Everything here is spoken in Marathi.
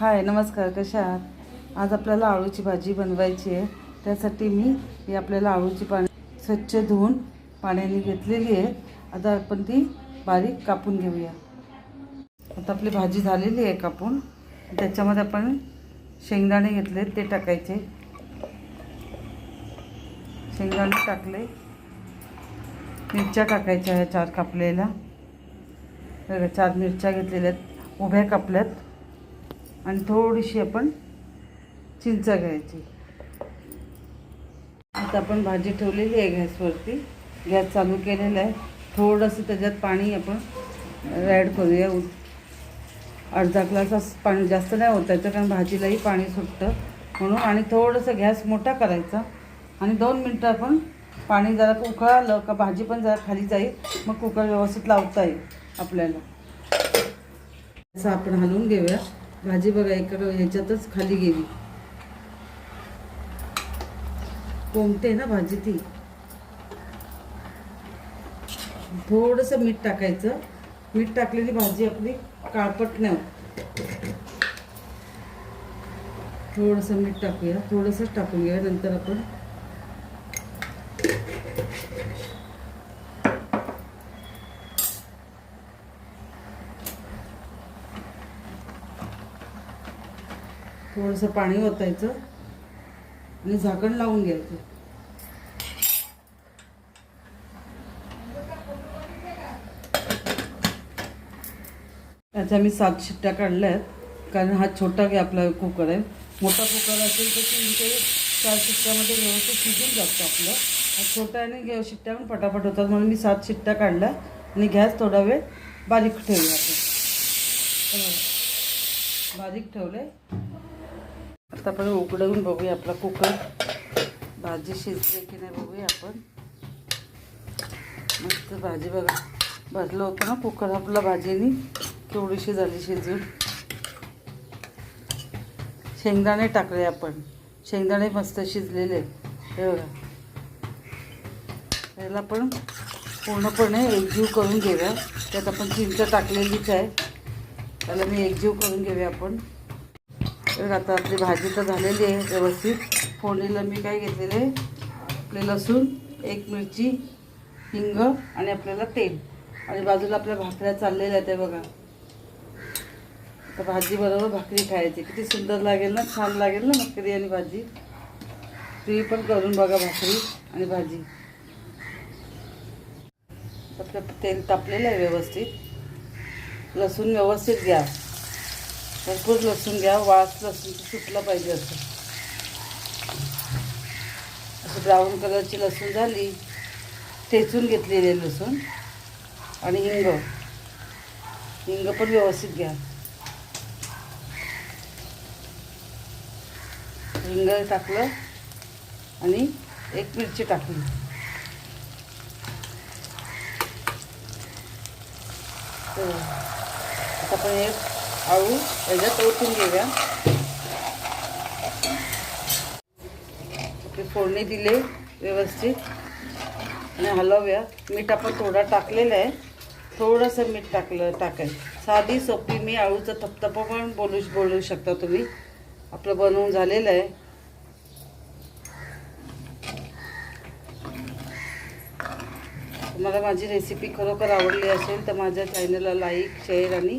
हाय नमस्कार कशा आहात? आज आपल्याला आळूची भाजी बनवायची आहे. त्यासाठी मी ही आपल्याला आळूची पाणी स्वच्छ धुवून पाण्याने घेतलेली आहे. आता आपण ती बारीक कापून घेऊया. आता आपली भाजी झालेली आहे कापून. त्याच्यामध्ये आपण शेंगदाणे घेतले ते टाकायचे. शेंगदाणे टाकले. मिरच्या टाकायच्या ह्या चार कापलेल्या. चार मिरच्या घेतलेल्या आहेत. उभ्या कापल्यात. आणि थोडीशी आपण चिंच घ्यायची. आता आपण भाजी ठेवलेली आहे गॅसवरती. गॅस चालू केलेला आहे. थोडंसं त्याच्यात पाणी आपण ॲड करूया. अर्धा ग्लास पाणी जास्त नाही होत होतायचं कारण भाजीलाही पाणी सुटतं म्हणून. आणि थोडंसं गॅस मोठा करायचा. आणि दोन मिनटं आपण पाणी जरा उकळालं का भाजी पण जरा खाली जाईल मग कुकर व्यवस्थित लावता येईल आपल्याला. असं आपण हलवून घेऊया. भाजी बघा एका ह्याच्यातच खाली गेली. कोमते ना भाजी ती? थोडंसं मीठ टाकायचं. मीठ टाकलेली भाजी आपली काळपट नाही थोडंसं मीठ टाकूया थोडंसंच टाकून घेऊया नंतर आपण थोडंसं पाणी ओतायचं आणि झाकण लावून घ्यायचं. त्याच्या मी सात शिट्ट्या काढल्या आहेत कारण हा छोटा गॅ आपला कुकर आहे. मोठा कुकर असेल तर तीन ते चार शिट्ट्यामध्ये व्यवस्थित शिजून जातं आपलं. हा छोटा आणि शिट्ट्या पण पटापट होतात. म्हणून मी सात शिट्ट्या काढल्या आणि गॅस थोडा वेळ बारीक ठेवला बारीक ठेवले आता आपण उघडवून बघूया आपला कुकर. भाजी शिजली की नाही बघूया आपण. मस्त भाजी बघा. भाजलं होतं ना कुकर आपला भाजीनी. केवढीशी झाली शिजून. शेंगदाणे टाकले आपण. शेंगदाणे मस्त शिजलेले. हे बघा. त्याला आपण पूर्णपणे एकजीव करून घेऊया. त्यात आपण चिंच टाकलेलीच आहे. त्याला मी एकजीव करून घेऊया आपण. तर आता आपली भाजी तर झालेली आहे व्यवस्थित. फोडणीला मी काय घेतलेले आहे? आपले लसूण एक मिरची हिंग आणि आपल्याला तेल. आणि बाजूला आपल्या भाकऱ्या चाललेल्या आहेत बघा. आता भाजी बरोबर भाकरी खायची. किती सुंदर लागेल ना छान लागेल ना भाकरी आणि भाजी. तुम्ही पण करून बघा भाकरी आणि भाजी. आपलं तेल तापलेलं आहे व्यवस्थित. लसूण व्यवस्थित घ्या. भरपूर लसूण घ्या वास लसूण सुटलं पाहिजे असं. असं ब्राऊन कलरची लसूण झाली ठेचून घेतलेले लसूण आणि हिंग. हिंग पण व्यवस्थित घ्या. हिंग टाकलं आणि एक मिरची टाकली. आता पण एक आळू याच्यात ओतून घेऊया. आपली फोडणी दिले व्यवस्थित. आणि हलवूया. मीठ आपण थोडा टाकलेलं आहे. थोडंसं मीठ टाकलं टाकेल साधी सोपी मी आळूचं थपथपं पण बोलू बोलू शकता तुम्ही. आपलं बनवून झालेलं आहे. तुम्हाला माझी रेसिपी खरोखर आवडली असेल तर माझ्या चॅनलला लाईक शेअर आणि